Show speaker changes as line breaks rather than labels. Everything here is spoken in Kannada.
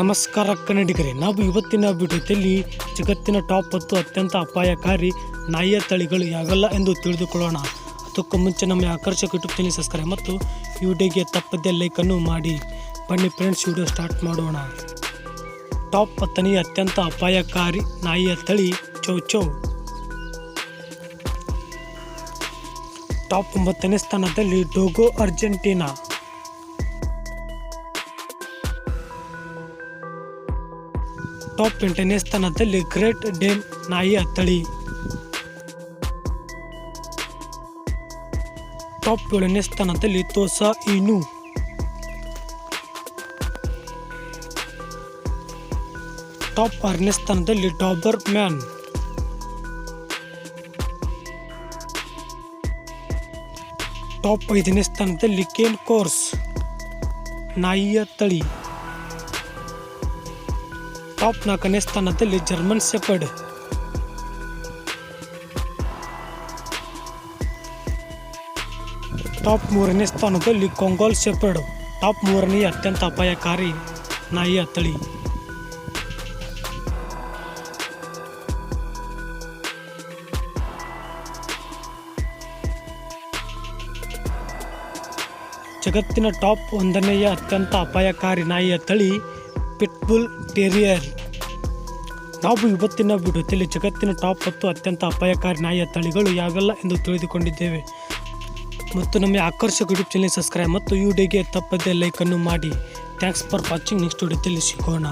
ನಮಸ್ಕಾರ ಕನ್ನಡಿಗರೇ, ನಾವು ಇವತ್ತಿನ ವಿಡಿಯೋದಲ್ಲಿ ಜಗತ್ತಿನ ಟಾಪ್ ಹತ್ತು ಅತ್ಯಂತ ಅಪಾಯಕಾರಿ ನಾಯಿಯ ತಳಿಗಳು ಯಾವೆಲ್ಲ ಎಂದು ತಿಳಿದುಕೊಳ್ಳೋಣ. ಅದಕ್ಕೂ ಮುಂಚೆ ನಮ್ಮ ಆಕರ್ಷಕ ಯೂಟ್ಯೂಬ್ ಚಾನಲ್ ಸಬ್ಸ್ಕ್ರೈಬ್ ಮತ್ತು ವಿಡಿಯೋಗೆ ತಪ್ಪದೇ ಲೈಕನ್ನು ಮಾಡಿ. ಬನ್ನಿ ಫ್ರೆಂಡ್ಸ್ ವಿಡಿಯೋ ಸ್ಟಾರ್ಟ್ ಮಾಡೋಣ. ಟಾಪ್ ಹತ್ತನೆಯ ಅತ್ಯಂತ ಅಪಾಯಕಾರಿ ನಾಯಿಯ ತಳಿ ಚೌ ಚೌ. ಟಾಪ್ ಒಂಬತ್ತನೇ ಸ್ಥಾನದಲ್ಲಿ ಡೋಗೋ, ಅರ್ಜೆಂಟೀನಾ. ಟಾಪ್ ಎಂಟನೇ ಸ್ಥಾನದಲ್ಲಿ ಗ್ರೇಟ್ ಡೇನ್ ನಾಯಿಯ ತಳಿ ಟಾಪ್ ಏಳನೇ ಸ್ಥಾನದಲ್ಲಿ ತೋಸಾ ಇನು ಟಾಪ್ ಆರನೇ ಸ್ಥಾನದಲ್ಲಿ ಡಾಬರ್ ಮ್ಯಾನ್ ಟಾಪ್ ಐದನೇ ಸ್ಥಾನದಲ್ಲಿ ಕೇನ್ ಕೋರ್ಸ್ ನಾಯಿಯ ತಳಿ ಟಾಪ್ ನಾಲ್ಕನೇ ಸ್ಥಾನದಲ್ಲಿ ಜರ್ಮನ್ ಸೆಪರ್ಡ್ ಟಾಪ್ ಮೂರನೇ ಸ್ಥಾನದಲ್ಲಿ ಕೊಂಗೋಲ್ ಸೆಪರ್ಡ್ ಟಾಪ್ ಮೂರನೇ ಅತ್ಯಂತ ಅಪಾಯಕಾರಿ ನಾಯಿಯ ತಳಿ ಜಗತ್ತಿನ ಟಾಪ್ ಒಂದನೆಯ ಅತ್ಯಂತ ಅಪಾಯಕಾರಿ ನಾಯಿಯ ತಳಿ ಪಿಟ್ಬುಲ್ ಟೆರಿಯರ್ ನಾವು ಇವತ್ತಿನ ವಿಡಿಯೋದಲ್ಲಿ ಜಗತ್ತಿನ ಟಾಪ್ ಹತ್ತು ಅತ್ಯಂತ ಅಪಾಯಕಾರಿ ನಾಯಿಯ ತಳಿಗಳು ಯಾವೆಲ್ಲ ಎಂದು ತಿಳಿದುಕೊಂಡಿದ್ದೇವೆ. ಮತ್ತು ನಮ್ಮ ಆಕರ್ಷಕ ಯೂಟ್ಯೂಬ್ ಚಾನಲ್ ಸಬ್ಸ್ಕ್ರೈಬ್ ಮತ್ತು ಈ ವಿಡಿಯೋಗೆ ತಪ್ಪದೇ ಲೈಕನ್ನು ಮಾಡಿ. ಥ್ಯಾಂಕ್ಸ್ ಫಾರ್ ವಾಚಿಂಗ್ ನೆಕ್ಸ್ಟ್ ವಿಡಿಯೋದಲ್ಲಿ ಸಿಗೋಣ.